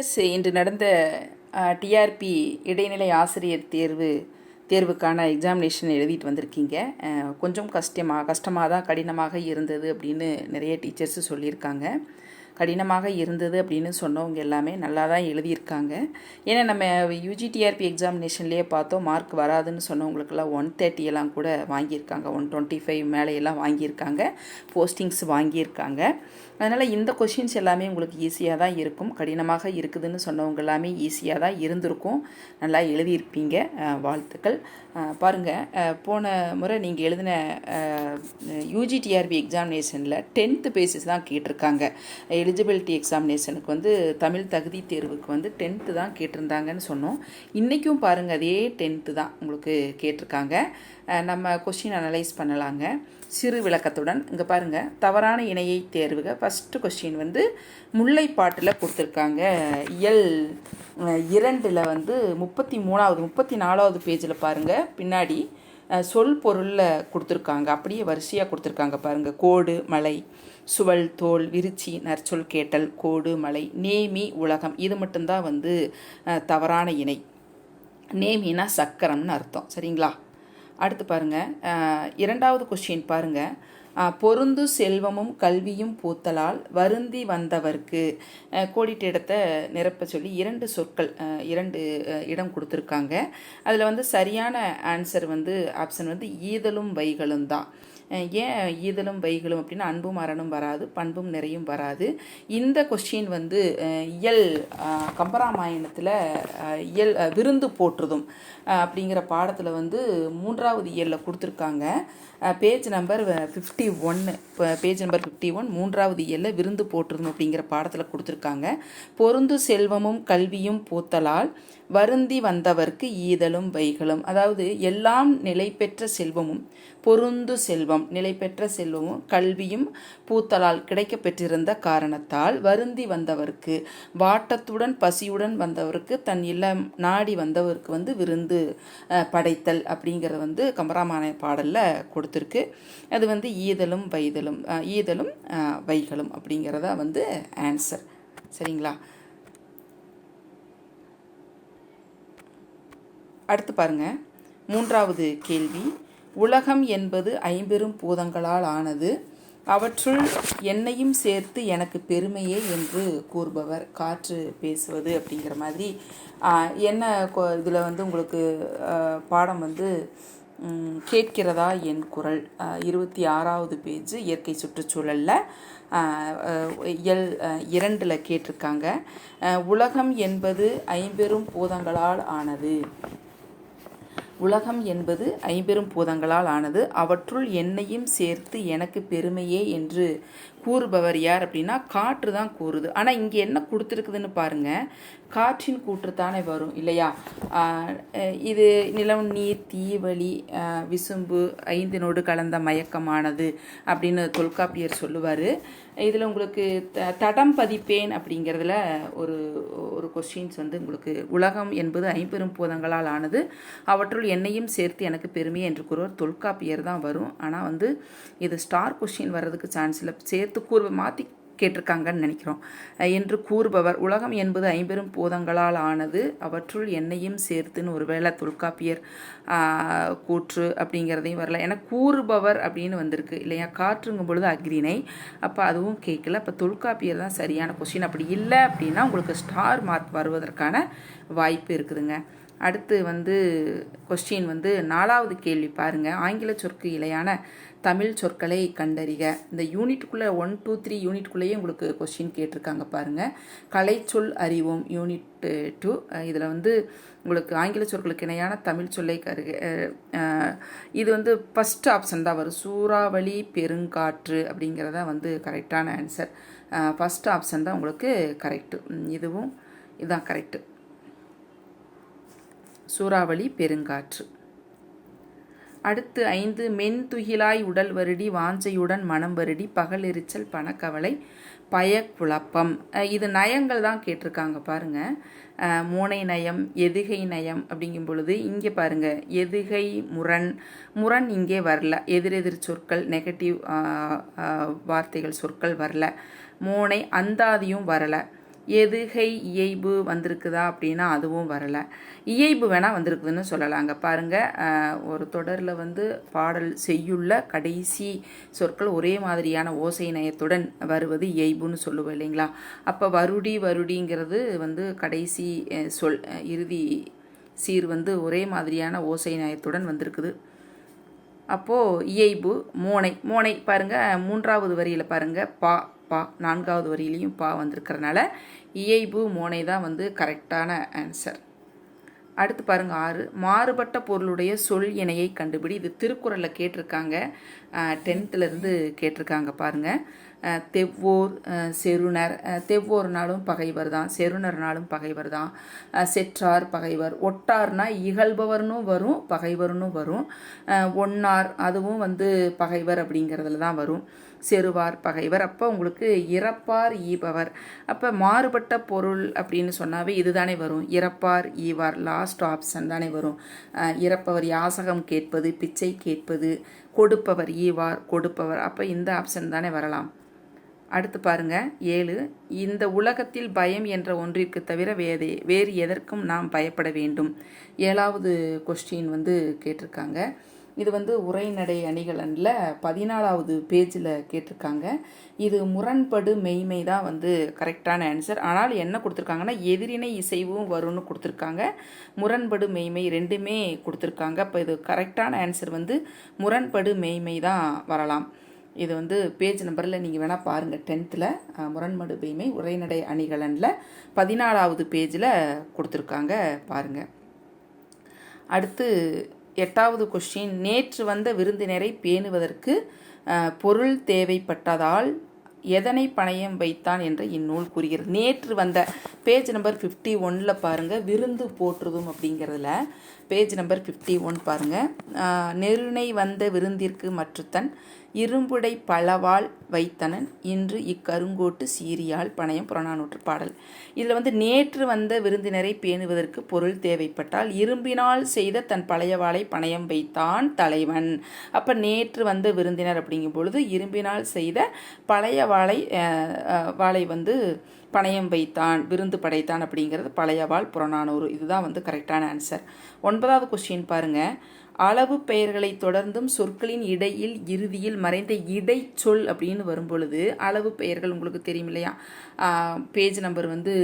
S இன்று நடந்த TRP இடைநிலை ஆசிரியர் தேர்வு தேர்வுக்கான எக்ஸாமினேஷன் எழுதிட்டு வந்திருக்கீங்க. கொஞ்சம் கஷ்டமாக கஷ்டமாக தான் கடினமாக இருந்தது அப்படின்னு நிறைய டீச்சர்ஸு சொல்லியிருக்காங்க. கடினமாக இருந்தது அப்படின்னு சொன்னவங்க எல்லாமே நல்லா தான் எழுதியிருக்காங்க. ஏன்னா நம்ம யூஜிடிஆர்பி எக்ஸாமினேஷன்லேயே பார்த்தோம் மார்க் வராதுன்னு சொன்னவங்களுக்கெல்லாம் ஒன் தேர்ட்டி எல்லாம் கூட வாங்கியிருக்காங்க. ஒன் டுவெண்ட்டி ஃபைவ் மேலேயெல்லாம் வாங்கியிருக்காங்க. போஸ்டிங்ஸ் வாங்கியிருக்காங்க. அதனால் இந்த கொஷின்ஸ் எல்லாமே உங்களுக்கு ஈஸியாக தான் இருக்கும். கடினமாக இருக்குதுன்னு சொன்னவங்க எல்லாமே ஈஸியாக தான் இருந்திருக்கும். நல்லா எழுதியிருப்பீங்க. வாழ்த்துக்கள். பாருங்கள் போன முறை நீங்கள் எழுதின யூஜிடிஆர்பி எக்ஸாமினேஷனில் டென்த்து பேசிஸ் தான் கேட்டிருக்காங்க. எலிஜிபிலிட்டி எக்ஸாமினேஷனுக்கு வந்து தமிழ் தகுதி தேர்வுக்கு வந்து டென்த்து தான் கேட்டிருந்தாங்கன்னு சொன்னோம். இன்றைக்கும் பாருங்கள் அதே டென்த்து தான் உங்களுக்கு கேட்டிருக்காங்க. நம்ம கொஷின் அனலைஸ் பண்ணலாங்க. சிறு விளக்கத்துடன் இங்கே பாருங்கள் தவறான இணையை தேர்வுக ஃபஸ்ட்டு கொஸ்டின் வந்து முல்லைப்பாட்டில் கொடுத்துருக்காங்க. இயல் இரண்டில் வந்து முப்பத்தி மூணாவது முப்பத்தி நாலாவது பேஜில் பாருங்கள் பின்னாடி சொல் பொருளில் கொடுத்துருக்காங்க. அப்படியே வரிசையாக கொடுத்துருக்காங்க பாருங்கள் கோடு மலை. சுவல் தோல் விரிச்சி நற்சொல் கேட்டல் கோடு மலை நேமி உலகம். இது மட்டும்தான் வந்து தவறான இணை. நேமினா சக்கரம்னு அர்த்தம். சரிங்களா? அடுத்து பாருங்க. இரண்டாவது கொஸ்டின் பாருங்க. பொருந்து செல்வமும் கல்வியும் பூத்தலால் வருந்தி வந்தவர்க்கு கோடிட்டு கோடிட்ட இடத்தை நிரப்ப சொல்லி இரண்டு சொற்கள் இரண்டு இடம் கொடுத்துருக்காங்க. அதில் வந்து சரியான ஆன்சர் வந்து ஆப்ஷன் வந்து ஈதலும் வைகளும் தான். ஏன் ஈதலும் வைகளும் அப்படின்னா அன்பும் அறனும் வராது பண்பும் நிறையும் வராது. இந்த கொஸ்டின் வந்து இயல் கம்பராமாயணத்தில் இயல் விருந்து போற்றுதும் அப்படிங்கிற பாடத்தில் வந்து மூன்றாவது இயலில் கொடுத்துருக்காங்க. பேஜ் நம்பர் ஃபிஃப்டி ஒன்று பேஜ் நம்பர் ஃபிஃப்டி ஒன் மூன்றாவது இயலில் விருந்து போற்றுதும் அப்படிங்கிற பாடத்தில் கொடுத்துருக்காங்க. பொருந்து செல்வமும் கல்வியும் பூத்தலால் வருந்தி வந்தவர்க்கு ஈதலும் வைகளும். அதாவது எல்லாம் நிலை பெற்ற செல்வமும் பொருந்து செல்வம் நிலை பெற்ற செல்வமும் கல்வியும் பூத்தலால் கிடைக்க பெற்றிருந்த காரணத்தால் வருந்தி வந்தவருக்கு வாட்டத்துடன் பசியுடன் வந்தவருக்கு தன் இல்லம் நாடி வந்தவருக்கு வந்து விருந்து படைத்தல் அப்படிங்கிறத வந்து கம்பராமாயண பாடலில் கொடுத்துருக்கு. அது வந்து ஈதலும் வைதலும் ஈதலும் வைகளும் அப்படிங்கிறதா வந்து ஆன்சர் சரிங்களா? அடுத்து பாருங்க. மூன்றாவது கேள்வி. உலகம் என்பது ஐம்பெரும் பூதங்களால் ஆனது. அவற்றுள் என்னையும் சேர்த்து எனக்கு பெருமையே என்று கூறுபவர். காற்று பேசுவது அப்படிங்கிற மாதிரி. என்ன இதில் வந்து உங்களுக்கு பாடம் வந்து கேட்கிறதா என் குரல். இருபத்தி ஆறாவது பேஜ் இயற்கை சுற்றுச்சூழலில். எல் இயல் இரண்டில் கேட்டிருக்காங்க. உலகம் என்பது ஐம்பெரும் பூதங்களால் ஆனது. உலகம் என்பது ஐம்பெரும் பூதங்களால் ஆனது. அவற்றுள் என்னையும் சேர்த்து எனக்கு பெருமையே என்று கூறுபவர் யார் அப்படின்னா காற்று தான் கூறுது. ஆனால் இங்கே என்ன கொடுத்துருக்குதுன்னு பாருங்கள் காற்றின் கூற்று தானே வரும் இல்லையா? இது நிலம் நீர் தீவழி விசும்பு ஐந்தினோடு கலந்த மயக்கமானது அப்படின்னு தொல்காப்பியர் சொல்லுவார். இதில் உங்களுக்கு த தடம் பதிப்பேன் அப்படிங்கிறதுல ஒரு ஒரு கொஸ்டின்ஸ் வந்து உங்களுக்கு உலகம் என்பது ஐம்பெரும் பூதங்களால் ஆனது. அவற்றுள் என்னையும் சேர்த்து எனக்கு பெருமை என்று கூறுவர். தொல்காப்பியர் தான் வரும். ஆனால் வந்து இது ஸ்டார் கொஷின் வர்றதுக்கு சான்ஸ் இல்லை. சேர்த்து கூறுவ மாற்றி கேட்டிருக்காங்கன்னு நினைக்கிறோம். என்று கூறுபவர் உலகம் என்பது ஐம்பெரும் பூதங்களால் ஆனது அவற்றுள் என்னையும் சேர்த்துன்னு ஒருவேளை தொல்காப்பியர் கூற்று அப்படிங்கிறதையும் வரல. ஏன்னா கூறுபவர் அப்படின்னு வந்திருக்கு. இல்லையா? காற்றுங்கும் பொழுது அக்ரினை அப்போ அதுவும் கேட்கல. அப்போ தொல்காப்பியர் தான் சரியான கொஸ்டின் அப்படி இல்லை அப்படின்னா உங்களுக்கு ஸ்டார் மார்க் வருவதற்கான வாய்ப்பு இருக்குதுங்க. அடுத்து வந்து கொஸ்டின் வந்து நாலாவது கேள்வி பாருங்கள் ஆங்கில சொற்கு இலையான தமிழ் சொற்களை கண்டறிக. இந்த யூனிட்டுக்குள்ளே ஒன் டூ த்ரீ யூனிட்குள்ளேயே உங்களுக்கு கொஸ்டின் கேட்டிருக்காங்க பாருங்கள் கலைச்சொல் அறிவோம் யூனிட் டூ இதில் வந்து உங்களுக்கு ஆங்கில சொற்களுக்கு இணையான தமிழ் சொல்லை கருக இது வந்து ஃபஸ்ட் ஆப்ஷன் தான் வரும். சூறாவளி பெருங்காற்று அப்படிங்கிறத வந்து கரெக்டான ஆன்சர் ஃபஸ்ட் ஆப்ஷன் தான் உங்களுக்கு கரெக்டு இதுவும் இதுதான் கரெக்டு சூறாவளி பெருங்காற்று. அடுத்து ஐந்து மென் துகிலாய் உடல் வருடி வாஞ்சையுடன் மனம் வருடி பகல் எரிச்சல் பணக்கவலை பயக்குழப்பம். இது நயங்கள் தான் கேட்டிருக்காங்க பாருங்க. மூனை நயம் எதுகை நயம் அப்படிங்கும் பொழுது இங்கே பாருங்க எதுகை முரண் முரண் இங்கே வரல எதிரெதிர் சொற்கள் நெகட்டிவ் வார்த்தைகள் சொற்கள் வரல மூனை அந்தாதியும் வரல எதுகை இயைபு வந்திருக்குதா அப்படின்னா அதுவும் வரலை. இயைபு வேணால் வந்திருக்குதுன்னு சொல்லலாங்க பாருங்கள் ஒரு தொடரில் வந்து பாடல் செய்யுள்ள கடைசி சொற்கள் ஒரே மாதிரியான ஓசை நயத்துடன் வருவது இயைபுன்னு சொல்லுவோம் இல்லைங்களா? அப்போ வருடி வருடிங்கிறது வந்து கடைசி சொல் இறுதி சீர் வந்து ஒரே மாதிரியான ஓசை நயத்துடன் வந்திருக்குது. அப்போது இயைபு மோனை மோனை பாருங்கள் மூன்றாவது வரியில் பாருங்கள் பா பா நான்காவது வரியிலையும் பா வந்திருக்கிறனால இயைபு மோனை தான் வந்து கரெக்டான ஆன்சர் அடுத்து பாருங்க ஆறு. மாறுபட்ட பொருளுடைய சொல் இணையை கண்டுபிடி. இது திருக்குறளில் கேட்டிருக்காங்க. டென்த்துலேருந்து கேட்டிருக்காங்க பாருங்க. தெவ்வோர் செருணர் தெவ்வோர்னாலும் பகைவர் தான் செருணர்னாலும் பகைவர் தான். செற்றார் பகைவர். ஒட்டார்னா இகழ்பவர்னும் வரும் பகைவர்னும் வரும். ஒன்னார் அதுவும் வந்து பகைவர் அப்படிங்கிறதுல தான் வரும். செருவார் பகைவர். அப்போ உங்களுக்கு இறப்பார் ஈபவர். அப்போ மாறுபட்ட பொருள் அப்படின்னு சொன்னாவே இதுதானே வரும். இறப்பார் ஈவார் லாஸ்ட் ஆப்ஷன் தானே வரும். இறப்பவர் யாசகம் கேட்பது பிச்சை கேட்பது கொடுப்பவர் ஈவார் கொடுப்பவர். அப்போ இந்த ஆப்ஷன் தானே வரலாம். அடுத்து பாருங்க ஏழு. இந்த உலகத்தில் பயம் என்ற ஒன்றிற்கு தவிர வேறு வேறு எதற்கும் நாம் பயப்பட வேண்டும். ஏழாவது கொஸ்டின் வந்து கேட்டிருக்காங்க. இது வந்து உரைநடை அணிகலனில் பதினாலாவது பேஜில் கேட்டிருக்காங்க. இது முரண்படு மெய்மை தான் வந்து கரெக்டான ஆன்சர் ஆனால் என்ன கொடுத்துருக்காங்கன்னா எதிரினை இசைவும் வரும்னு கொடுத்துருக்காங்க. முரண்படு மெய்மை ரெண்டுமே கொடுத்துருக்காங்க. அப்போ இது கரெக்டான ஆன்சர் வந்து முரண்படு மெய்மை தான் வரலாம். இது வந்து பேஜ் நம்பரில் நீங்கள் வேணால் பாருங்கள் டென்த்தில் முரண்படு மெய்மை உரைநடை அணிகலனில் பதினாலாவது பேஜில் கொடுத்துருக்காங்க பாருங்கள் அடுத்து எட்டாவது கொஸ்டின் நேற்று வந்த விருந்தினரை பேணுவதற்கு பொருள் தேவைப்பட்டதால் எதனை பணயம் வைத்தான் என்று இந்நூல் கூறுகிறது. நேற்று வந்த பேஜ் நம்பர் ஃபிஃப்டி ஒனில் பாருங்கள் விருந்து போற்றுதும் அப்படிங்கிறதுல பேஜ் நம்பர் ஃபிஃப்டி ஒன் பாருங்கள் நெருணை வந்த விருந்திற்கு மற்றுத்தன் இரும்புடை பழவாள் வைத்தனன். இன்று இக்கருங்கோட்டு சீரியால் பணயம் புறநானூற்று பாடல். இதில் வந்து நேற்று வந்த விருந்தினரை பேணுவதற்கு பொருள் தேவைப்பட்டால் இரும்பினால் செய்த தன் பழைய வாளை பணயம் வைத்தான் தலைவன். அப்போ நேற்று வந்த விருந்தினர் அப்படிங்கும் பொழுது இரும்பினால் செய்த பழைய வாளை வாளை வந்து பணையம் வைத்தான் விருந்து படைத்தான் அப்படிங்கிறது பழைய வாழ் புறநானூறு. இதுதான் வந்து கரெக்டான ஆன்சர் ஒன்பதாவது கொஸ்டின் பாருங்க. அளவு பெயர்களை தொடர்ந்தும் சொற்களின் இடையில் இறுதியில் மறைந்த இடைச்சொல் அப்படின்னு வரும்பொழுது அளவு பெயர்கள் உங்களுக்கு தெரியும் இல்லையா? பேஜ் நம்பர் வந்து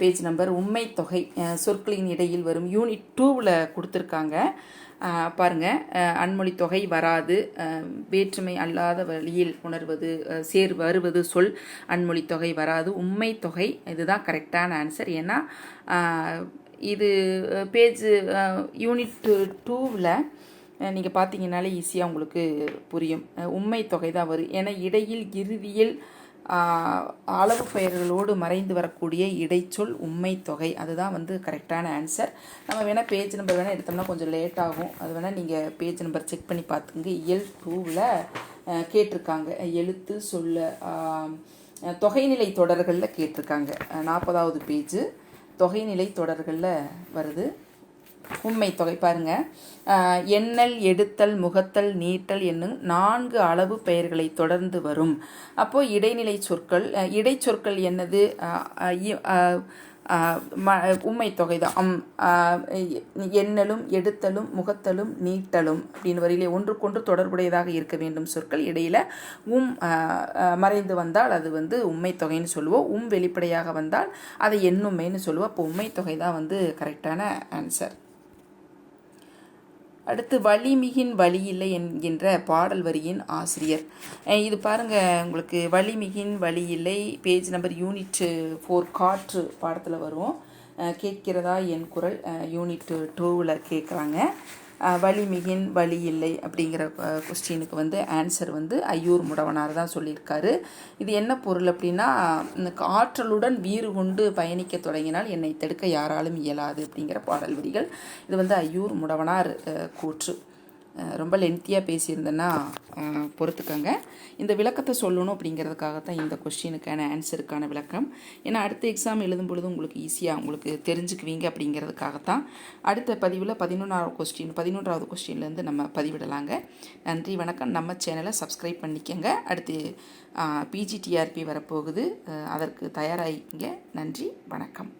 பேஜ் நம்பர் உண்மை தொகை சொற்களின் இடையில் வரும் யூனிட் டூவில் கொடுத்துருக்காங்க. பாருங்கள் அன்மொழி தொகை வராது. வேற்றுமை அல்லாத வழியில் உணர்வது சேர் வருவது சொல் அன்மொழி தொகை வராது. உண்மை தொகை இதுதான் கரெக்டான ஆன்சர் ஏன்னா இது பேஜ் யூனிட் டூவில் நீங்கள் பார்த்தீங்கன்னாலே ஈஸியாக உங்களுக்கு புரியும். உண்மை தொகை தான் வரும். ஏன்னா இடையில் இறுதியில் அளவு பெயர்களோடு மறைந்து வரக்கூடிய இடைச்சொல் உண்மை தொகை. அதுதான் வந்து கரெக்டான ஆன்சர் நம்ம வேணால் பேஜ் நம்பர் வேணால் எடுத்தோம்னா கொஞ்சம் லேட் ஆகும். அது வேணால் நீங்கள் பேஜ் நம்பர் செக் பண்ணி பார்த்துங்க இயல் டூவில் கேட்டிருக்காங்க. எழுத்து சொல்ல தொகைநிலை தொடர்களில் கேட்டிருக்காங்க. நாற்பதாவது பேஜு தொகைநிலை தொடர்களில் வருது. உண்மை தொகை பாருங்க எண்ணல் எடுத்தல் முகத்தல் நீட்டல் என்னும் நான்கு அளவு பெயர்களை தொடர்ந்து வரும். அப்போது இடைநிலை சொற்கள் இடைச்சொற்கள் என்னது? ம- உண்மை தொகை தான் அம் எண்ணலும் எடுத்தலும் முகத்தலும் நீட்டலும் அப்படின்னு வரையிலே ஒன்றுக்கொன்று தொடர்புடையதாக இருக்க வேண்டும் சொற்கள். இடையில் உம் மறைந்து வந்தால் அது வந்து உண்மை தொகைன்னு சொல்லுவோம். உம் வெளிப்படையாக வந்தால் அதை எண்ணுமைன்னு சொல்லுவோம். அப்போ உண்மை தொகை தான் வந்து கரெக்டான ஆன்சர் அடுத்து வலிமிகின் வழி இல்லை என்கின்ற பாடல் வரியின் ஆசிரியர். இது பாருங்கள் உங்களுக்கு வலிமிகின் வழி இல்லை பேஜ் நம்பர் யூனிட் ஃபோர் காற்று பாடத்தில் வரும். கேட்கிறதா என் குரல்? யூனிட் டூவில் கேட்குறாங்க. வலிமிகின் வழி இல்லை அப்படிங்கிற கொஸ்டினுக்கு வந்து ஆன்சர் வந்து ஐயூர் முடவனார் தான் சொல்லியிருக்காரு. இது என்ன பொருள் அப்படின்னா இந்த ஆற்றலுடன் வீறு கொண்டு பயணிக்க தொடங்கினால் என்னை தடுக்க யாராலும் இயலாது அப்படிங்கிற பாடல் வரிகள். இது வந்து ஐயூர் முடவனார் கூற்று. ரொம்ப லென்த்தியாக பேசியிருந்தேன்னா பொறுத்துக்கோங்க பொறுத்துக்கங்க. இந்த விளக்கத்தை சொல்லணும் அப்படிங்கிறதுக்காக தான் இந்த கொஸ்டினுக்கான ஆன்சருக்கான விளக்கம். ஏன்னா அடுத்த எக்ஸாம் எழுதும் பொழுது உங்களுக்கு ஈஸியாக உங்களுக்கு தெரிஞ்சுக்குவீங்க அப்படிங்கிறதுக்காகத்தான். அடுத்த பதிவில் பதினொன்றாவது கொஸ்டின் பதினொன்றாவது கொஸ்டின்லேருந்து நம்ம பதிவிடலாங்க. நன்றி வணக்கம். நம்ம சேனலை சப்ஸ்கிரைப் பண்ணிக்கங்க. அடுத்து பிஜிடிஆர்பி வரப்போகுது. அதற்கு தயாராகிங்க நன்றி வணக்கம்.